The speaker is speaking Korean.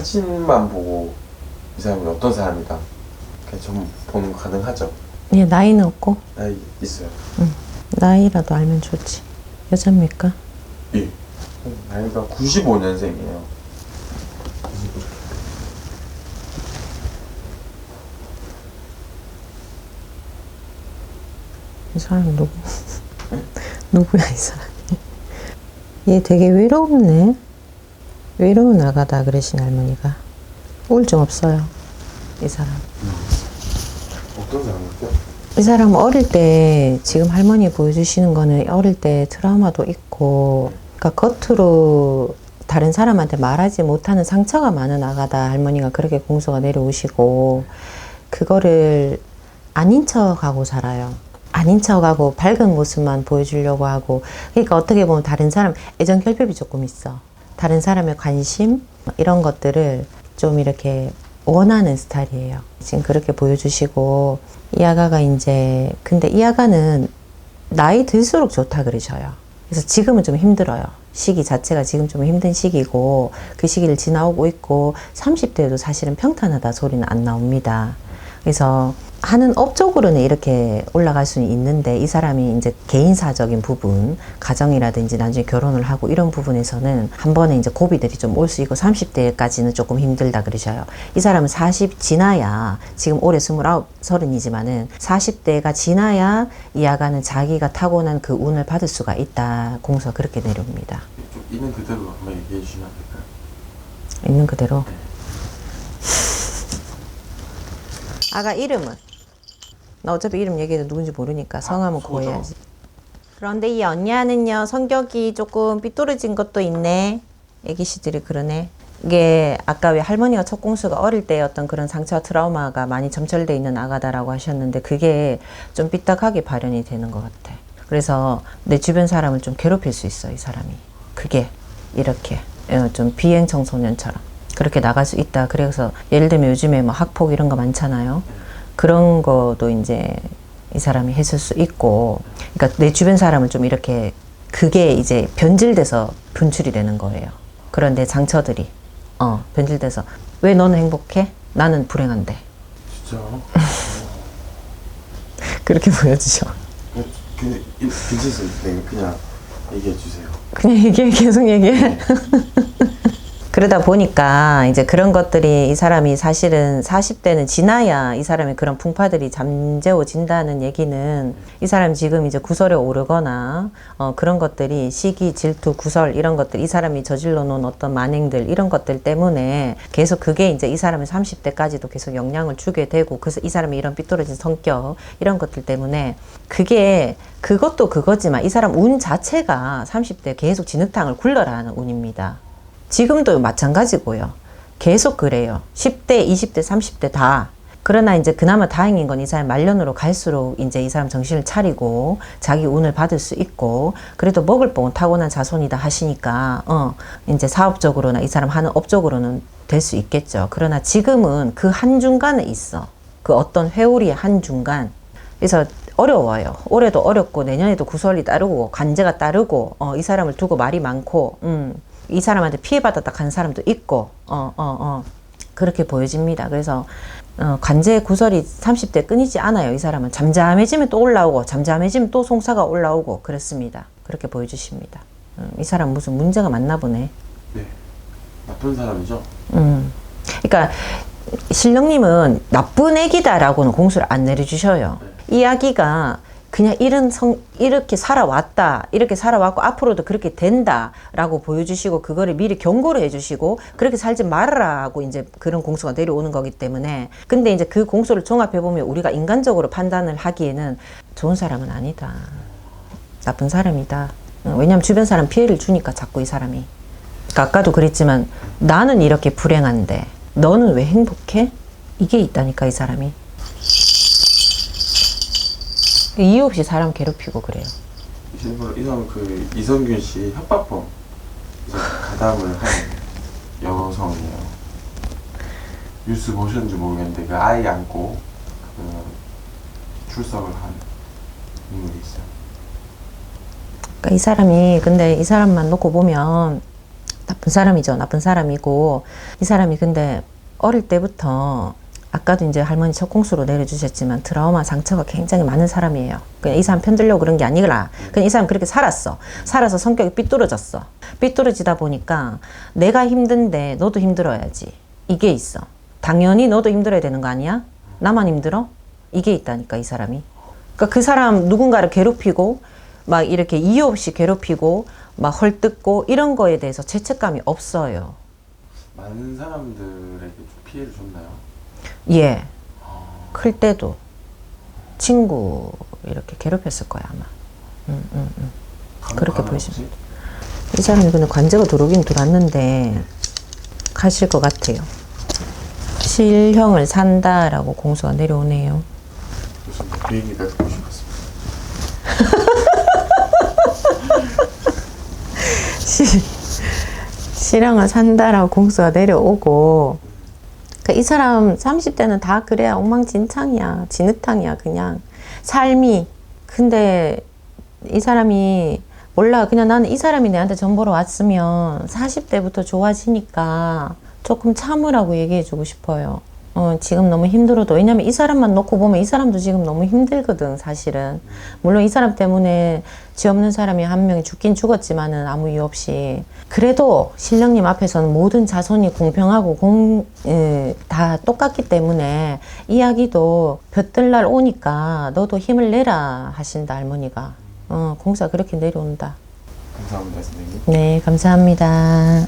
사진만 보고 이 사람이 어떤 사람이다 이렇게 좀 보는 거 가능하죠? 예, 나이는 없고 나이 있어요. 나이라도 알면 좋지. 여자입니까? 예. 나이가 95년생이에요. 이 사람이 누구? 누구야 이 사람이? 얘 되게 외롭네. 외로운 나가다 그러신 할머니가 우울증 없어요. 이 사람. 어떤 사람이죠? 이 사람 어릴 때 지금 할머니 보여주시는 거는 어릴 때 트라우마도 있고 그러니까 겉으로 다른 사람한테 말하지 못하는 상처가 많은 아가다 할머니가 그렇게 공소가 내려오시고 그거를 아닌 척하고 살아요. 아닌 척하고 밝은 모습만 보여주려고 하고 그러니까 어떻게 보면 다른 사람 애정 결핍이 조금 있어. 다른 사람의 관심 이런 것들을 좀 이렇게 원하는 스타일이에요. 지금 그렇게 보여주시고 이 아가가 이제 근데 이 아가는 나이 들수록 좋다 그러셔요. 그래서 지금은 좀 힘들어요. 시기 자체가 지금 좀 힘든 시기고 그 시기를 지나오고 있고 30대에도 사실은 평탄하다 소리는 안 나옵니다. 그래서 하는 업 쪽으로는 이렇게 올라갈 수는 있는데 이 사람이 이제 개인사적인 부분, 가정이라든지 나중에 결혼을 하고 이런 부분에서는 한 번에 이제 고비들이 좀 올 수 있고 30대까지는 조금 힘들다 그러셔요. 이 사람은 40 지나야 지금 올해 29, 30이지만은 40대가 지나야 이 아가는 자기가 타고난 그 운을 받을 수가 있다. 공서 그렇게 내려옵니다. 좀 있는 그대로 한번 얘기해 주시면 안 될까요? 있는 그대로. 아가 이름은? 나 어차피 이름 얘기해도 누군지 모르니까 성함은 소정. 고해야지. 그런데 이 언니야는요 성격이 조금 삐뚤어진 것도 있네. 애기씨들이 그러네. 이게 아까 왜 할머니가 첫 공수가 어릴 때 어떤 그런 상처와 트라우마가 많이 점철돼 있는 아가다라고 하셨는데 그게 좀 삐딱하게 발현이 되는 것 같아. 그래서 내 주변 사람을 좀 괴롭힐 수 있어 이 사람이. 그게 이렇게 어, 좀 비행 청소년처럼 그렇게 나갈 수 있다. 그래서 예를 들면 요즘에 뭐 학폭 이런 거 많잖아요. 그런 거도 이제 이 사람이 했을 수 있고, 그러니까 내 주변 사람을 좀 이렇게 그게 이제 변질돼서 분출이 되는 거예요. 그런데 상처들이 어 변질돼서 왜 너는 행복해? 나는 불행한데 진짜? 그렇게 보여주죠. 그, 그, 괜찮습니다. 그냥 얘기해 주세요. 그냥 얘기해 계속 얘기해. 그러다 보니까 이제 그런 것들이 이 사람이 사실은 40대는 지나야 이 사람의 그런 풍파들이 잠재워진다는 얘기는 이 사람 지금 이제 구설에 오르거나 어 그런 것들이 시기, 질투, 구설 이런 것들 이 사람이 저질러 놓은 어떤 만행들 이런 것들 때문에 계속 그게 이제 이 사람의 30대까지도 계속 영향을 주게 되고 그래서 이 사람이 이런 삐뚤어진 성격 이런 것들 때문에 그게 그것도 그거지만 이 사람 운 자체가 30대 계속 진흙탕을 굴러라 하는 운입니다. 지금도 마찬가지고요. 계속 그래요. 10대, 20대, 30대 다. 그러나 이제 그나마 다행인 건 이 사람 말년으로 갈수록 이제 이 사람 정신을 차리고 자기 운을 받을 수 있고 그래도 먹을 뽕은 타고난 자손이다 하시니까 어 이제 사업적으로나 이 사람 하는 업적으로는 될 수 있겠죠. 그러나 지금은 그 한 중간에 있어. 그 어떤 회오리의 한 중간. 그래서 어려워요. 올해도 어렵고 내년에도 구설이 따르고 관제가 따르고 어, 이 사람을 두고 말이 많고 음, 이 사람한테 피해받았다 하는 사람도 있고 어, 어, 어. 그렇게 보여집니다. 그래서 어, 관제 구설이 30대 끊이지 않아요. 이 사람은 잠잠해지면 또 올라오고 잠잠해지면 또 송사가 올라오고 그렇습니다. 그렇게 보여주십니다. 음, 이 사람 무슨 문제가 많나 보네. 네. 나쁜 사람이죠? 음. 그러니까 신령님은 나쁜 애기다라고는 공수를 안 내려주셔요. 이 아기가 그냥 이런 성 이렇게 살아왔다 이렇게 살아왔고 앞으로도 그렇게 된다 라고 보여주시고 그거를 미리 경고를 해주시고 그렇게 살지 말아라고 이제 그런 공수가 내려오는 거기 때문에. 근데 이제 그 공수를 종합해 보면 우리가 인간적으로 판단을 하기에는 좋은 사람은 아니다. 나쁜 사람이다. 어, 왜냐하면 주변 사람 피해를 주니까 자꾸 이 사람이. 그러니까 아까도 그랬지만 나는 이렇게 불행한데 너는 왜 행복해? 이게 있다니까 이 사람이 이유 없이 사람 괴롭히고 그래요. 이 사람, 이 사람 그 이성균 씨 협박범 이제 가담을 한 여성이에요. 뉴스 보셨는지 모르겠는데 그 아이 안고 그 출석을 한 인물이 있어요. 그러니까 이 사람이 근데 이 사람만 놓고 보면 나쁜 사람이죠. 나쁜 사람이고 이 사람이 근데 어릴 때부터 아까도 이제 할머니 첫 공수로 내려주셨지만 트라우마 상처가 굉장히 많은 사람이에요. 그냥 이 사람 편들려고 그런 게 아니라 그냥 이 사람 그렇게 살았어. 살아서 성격이 삐뚤어졌어. 삐뚤어지다 보니까 내가 힘든데 너도 힘들어야지. 이게 있어. 당연히 너도 힘들어야 되는 거 아니야? 나만 힘들어? 이게 있다니까 이 사람이. 그러니까 그 사람 누군가를 괴롭히고 막 이렇게 이유 없이 괴롭히고 막 헐뜯고 이런 거에 대해서 죄책감이 없어요. 많은 사람들에게 좀 피해를 줬나요? 예. 클 때도 친구 이렇게 괴롭혔을 거야 아마. 음, 음, 음. 그렇게 혹시? 이 사람이 근데 관제가 들어오긴 들어왔는데 가실 것 같아요. 실형을 산다라고 공수가 내려오네요. 그 얘기가 듣고 싶었습니다. 시- 실형을 산다라고 공수가 내려오고 그러니까 이 사람 30대는 다 그래야 엉망진창이야 진흙탕이야 그냥. 삶이. 근데 이 사람이 몰라. 그냥 나는 이 사람이 내한테 전보러 왔으면 40대부터 좋아지니까 조금 참으라고 얘기해 주고 싶어요 어, 지금 너무 힘들어도 왜냐면 이 사람만 놓고 보면 이 사람도 지금 너무 힘들거든 사실은. 물론 이 사람 때문에 지 없는 사람이 한 명이 죽긴 죽었지만은 아무 이유 없이. 그래도 신령님 앞에서는 모든 자손이 공평하고 공, 에, 다 똑같기 때문에 이야기도 볕들 날 오니까 너도 힘을 내라 하신다 할머니가. 어, 공사 그렇게 내려온다. 감사합니다, 선생님. 네 감사합니다